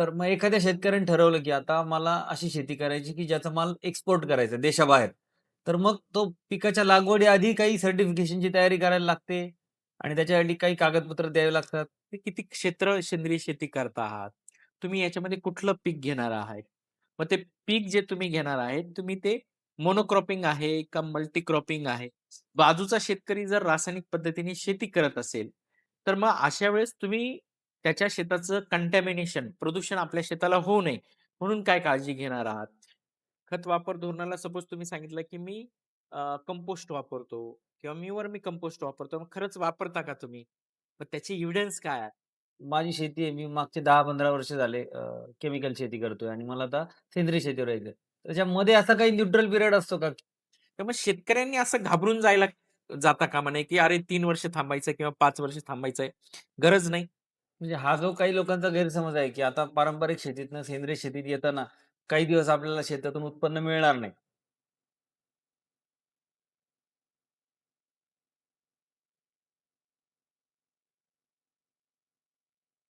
तर मग एखाद्या शेतकऱ्याने ठरवलं, की आता मला अशी शेती करायची, की ज्याचा माल एक्सपोर्ट करायचा देशाबाहेर. तर मग तो पिकाच्या लागवडी आधी काही सर्टिफिकेशनची तयारी करायला लागते आणि त्याच्यासाठी काही कागदपत्र द्यावे लागतात. ते किती क्षेत्र सेंद्रिय शेती करता आहात? तुम्ही याच्यामध्ये कुठलं पीक घेणार आहात? मग ते पीक जे तुम्ही घेणार आहेत, तुम्ही ते मोनोक्रॉपिंग आहे का मल्टी क्रॉपिंग आहे? बाजूचा शेतकरी जर रासायनिक पद्धतीने शेती करत असेल, तर मग अशा वेळेस तुम्ही त्याच्या शेताचं कंटॅमिनेशन, प्रदूषण आपल्या शेताला होऊ नये म्हणून काय काळजी घेणार आहात? खत वापर धोरणाला सपोज तुम्ही सांगितलं, की मी कंपोस्ट वापरतो किंवा मी वर्मी कंपोस्ट वापरतो. मग खरंच वापरता का तुम्ही? मग त्याची एव्हिडन्स काय आहे? माझी शेती आहे. मी मागचे 10-15 वर्ष झाले केमिकल शेती करतोय आणि मला आता सेंद्रिय शेतीवर यायचंय. त्याच्यामध्ये असा काही न्यूट्रल पिरियड असतो का? तर मग शेतकऱ्यांनी असं घाबरून जायला जाता कामा नये, की अरे 3 वर्ष थांबायचं किंवा 5 वर्ष थांबायचंय. गरज नाही. म्हणजे हा जो काही लोकांचा गैरसमज आहे, की आता पारंपरिक शेतीतनं सेंद्रिय शेतीत येताना काही दिवस आपल्याला शेतातून उत्पन्न मिळणार नाही.